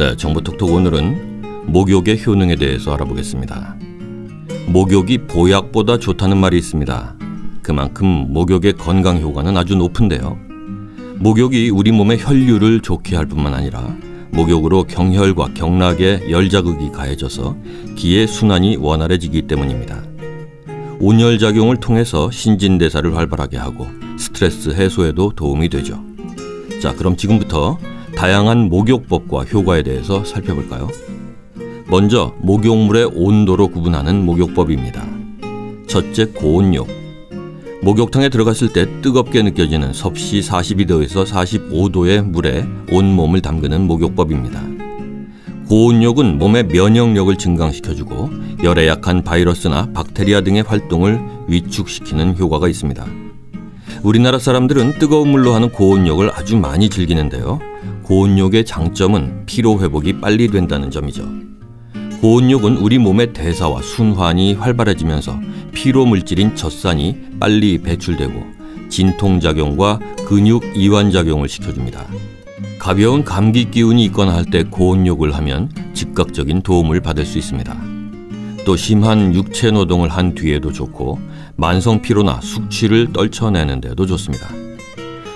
네, 정보톡톡 오늘은 목욕의 효능에 대해서 알아보겠습니다. 목욕이 보약보다 좋다는 말이 있습니다. 그만큼 목욕의 건강 효과는 아주 높은데요. 목욕이 우리 몸의 혈류를 좋게 할 뿐만 아니라 목욕으로 경혈과 경락에 열자극이 가해져서 기의 순환이 원활해지기 때문입니다. 온열 작용을 통해서 신진대사를 활발하게 하고 스트레스 해소에도 도움이 되죠. 자, 그럼 지금부터 다양한 목욕법과 효과에 대해서 살펴볼까요? 먼저 목욕물의 온도로 구분하는 목욕법입니다. 첫째 고온욕. 목욕탕에 들어갔을 때 뜨겁게 느껴지는 섭씨 42도에서 45도의 물에 온몸을 담그는 목욕법입니다. 고온욕은 몸의 면역력을 증강시켜주고 열에 약한 바이러스나 박테리아 등의 활동을 위축시키는 효과가 있습니다. 우리나라 사람들은 뜨거운 물로 하는 고온욕을 아주 많이 즐기는데요. 고온욕의 장점은 피로 회복이 빨리 된다는 점이죠. 고온욕은 우리 몸의 대사와 순환이 활발해지면서 피로 물질인 젖산이 빨리 배출되고 진통작용과 근육 이완작용을 시켜줍니다. 가벼운 감기 기운이 있거나 할 때 고온욕을 하면 즉각적인 도움을 받을 수 있습니다. 또 심한 육체 노동을 한 뒤에도 좋고 만성 피로나 숙취를 떨쳐내는 데도 좋습니다.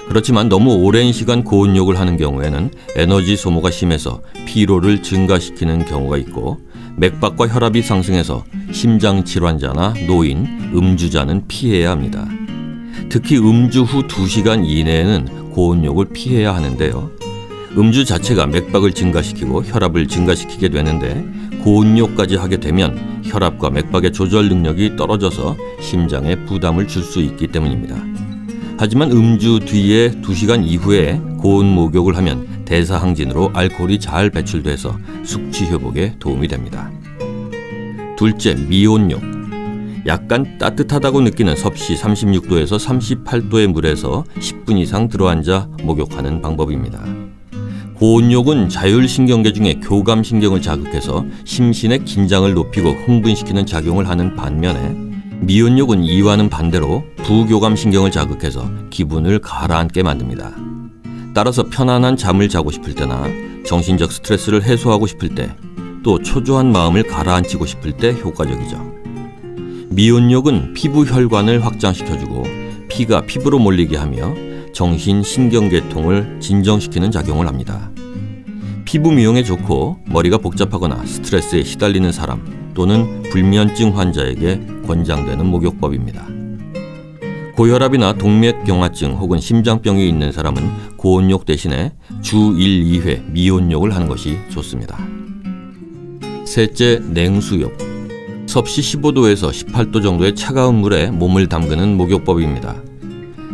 그렇지만 너무 오랜 시간 고온욕을 하는 경우에는 에너지 소모가 심해서 피로를 증가시키는 경우가 있고 맥박과 혈압이 상승해서 심장 질환자나 노인, 음주자는 피해야 합니다. 특히 음주 후 2시간 이내에는 고온욕을 피해야 하는데요. 음주 자체가 맥박을 증가시키고 혈압을 증가시키게 되는데 고온욕까지 하게 되면 혈압과 맥박의 조절 능력이 떨어져서 심장에 부담을 줄 수 있기 때문입니다. 하지만 음주 뒤에 2시간 이후에 고온 목욕을 하면 대사항진으로 알코올이 잘 배출돼서 숙취 회복에 도움이 됩니다. 둘째, 미온욕. 약간 따뜻하다고 느끼는 섭씨 36도에서 38도의 물에서 10분 이상 들어앉아 목욕하는 방법입니다. 고온욕은 자율신경계 중에 교감신경을 자극해서 심신의 긴장을 높이고 흥분시키는 작용을 하는 반면에 미온욕은 이와는 반대로 부교감신경을 자극해서 기분을 가라앉게 만듭니다. 따라서 편안한 잠을 자고 싶을 때나 정신적 스트레스를 해소하고 싶을 때, 또 초조한 마음을 가라앉히고 싶을 때 효과적이죠. 미온욕은 피부 혈관을 확장시켜주고 피가 피부로 몰리게 하며 정신 신경계통을 진정시키는 작용을 합니다. 피부 미용에 좋고 머리가 복잡하거나 스트레스에 시달리는 사람 또는 불면증 환자에게 권장되는 목욕법입니다. 고혈압이나 동맥경화증 혹은 심장병이 있는 사람은 고온욕 대신에 주 1, 2회 미온욕을 하는 것이 좋습니다. 셋째, 냉수욕. 섭씨 15도에서 18도 정도의 차가운 물에 몸을 담그는 목욕법입니다.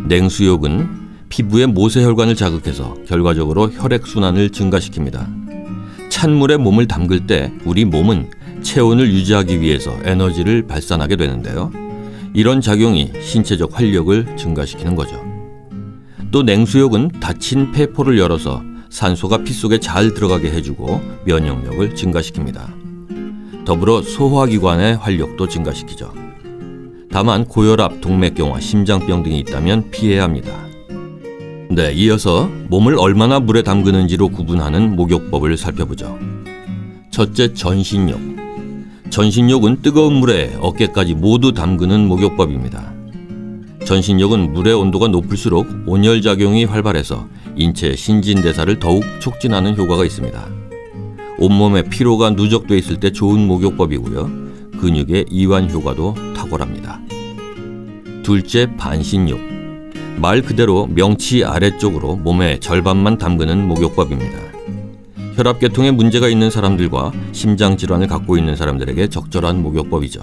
냉수욕은 피부의 모세혈관을 자극해서 결과적으로 혈액순환을 증가시킵니다. 찬물에 몸을 담글 때 우리 몸은 체온을 유지하기 위해서 에너지를 발산하게 되는데요. 이런 작용이 신체적 활력을 증가시키는 거죠. 또 냉수욕은 닫힌 폐포를 열어서 산소가 피 속에 잘 들어가게 해주고 면역력을 증가시킵니다. 더불어 소화기관의 활력도 증가시키죠. 다만 고혈압, 동맥경화, 심장병 등이 있다면 피해야 합니다. 네, 이어서 몸을 얼마나 물에 담그는지로 구분하는 목욕법을 살펴보죠. 첫째, 전신욕. 전신욕은 뜨거운 물에 어깨까지 모두 담그는 목욕법입니다. 전신욕은 물의 온도가 높을수록 온열 작용이 활발해서 인체 신진대사를 더욱 촉진하는 효과가 있습니다. 온몸에 피로가 누적돼 있을 때 좋은 목욕법이고요. 근육의 이완 효과도 탁월합니다. 둘째 반신욕. 말 그대로 명치 아래쪽으로 몸의 절반만 담그는 목욕법입니다. 혈압계통에 문제가 있는 사람들과 심장 질환을 갖고 있는 사람들에게 적절한 목욕법이죠.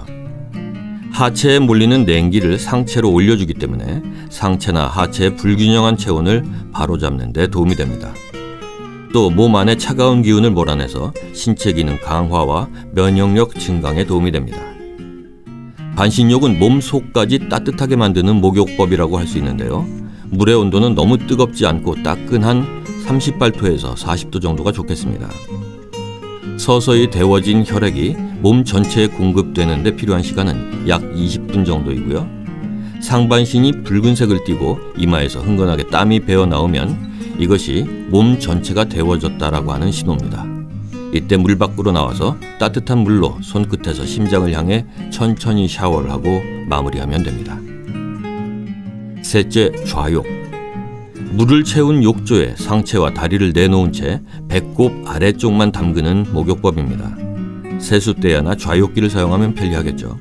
하체에 몰리는 냉기를 상체로 올려주기 때문에 상체나 하체의 불균형한 체온을 바로잡는 데 도움이 됩니다. 또 몸 안에 차가운 기운을 몰아내서 신체 기능 강화와 면역력 증강에 도움이 됩니다. 반신욕은 몸 속까지 따뜻하게 만드는 목욕법이라고 할 수 있는데요. 물의 온도는 너무 뜨겁지 않고 따끈한 38도에서 40도 정도가 좋겠습니다. 서서히 데워진 혈액이 몸 전체에 공급되는 데 필요한 시간은 약 20분 정도이고요. 상반신이 붉은색을 띠고 이마에서 흥건하게 땀이 배어 나오면 이것이 몸 전체가 데워졌다라고 하는 신호입니다. 이때 물 밖으로 나와서 따뜻한 물로 손끝에서 심장을 향해 천천히 샤워를 하고 마무리하면 됩니다. 셋째, 좌욕. 물을 채운 욕조에 상체와 다리를 내놓은 채 배꼽 아래쪽만 담그는 목욕법입니다. 세숫대야나 좌욕기를 사용하면 편리하겠죠.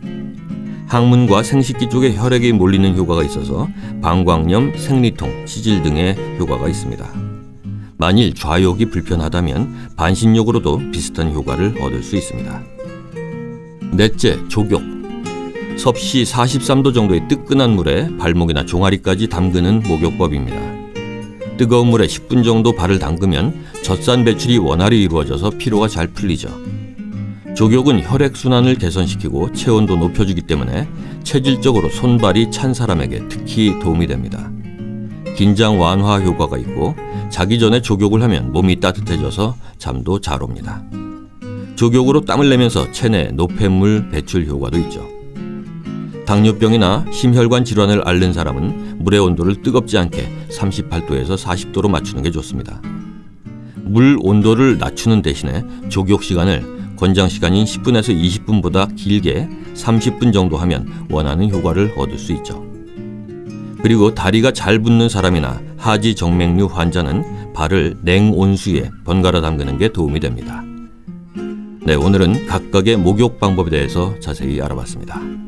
항문과 생식기 쪽에 혈액이 몰리는 효과가 있어서 방광염, 생리통, 치질 등의 효과가 있습니다. 만일 좌욕이 불편하다면 반신욕으로도 비슷한 효과를 얻을 수 있습니다. 넷째, 족욕. 섭씨 43도 정도의 뜨끈한 물에 발목이나 종아리까지 담그는 목욕법입니다. 뜨거운 물에 10분 정도 발을 담그면 젖산 배출이 원활히 이루어져서 피로가 잘 풀리죠. 족욕은 혈액순환을 개선시키고 체온도 높여주기 때문에 체질적으로 손발이 찬 사람에게 특히 도움이 됩니다. 긴장 완화 효과가 있고 자기 전에 족욕을 하면 몸이 따뜻해져서 잠도 잘 옵니다. 족욕으로 땀을 내면서 체내 노폐물 배출 효과도 있죠. 당뇨병이나 심혈관 질환을 앓는 사람은 물의 온도를 뜨겁지 않게 38도에서 40도로 맞추는 게 좋습니다. 물 온도를 낮추는 대신에 족욕 시간을 권장 시간인 10분에서 20분보다 길게 30분 정도 하면 원하는 효과를 얻을 수 있죠. 그리고 다리가 잘 붙는 사람이나 하지 정맥류 환자는 발을 냉온수에 번갈아 담그는 게 도움이 됩니다. 네, 오늘은 각각의 목욕 방법에 대해서 자세히 알아봤습니다.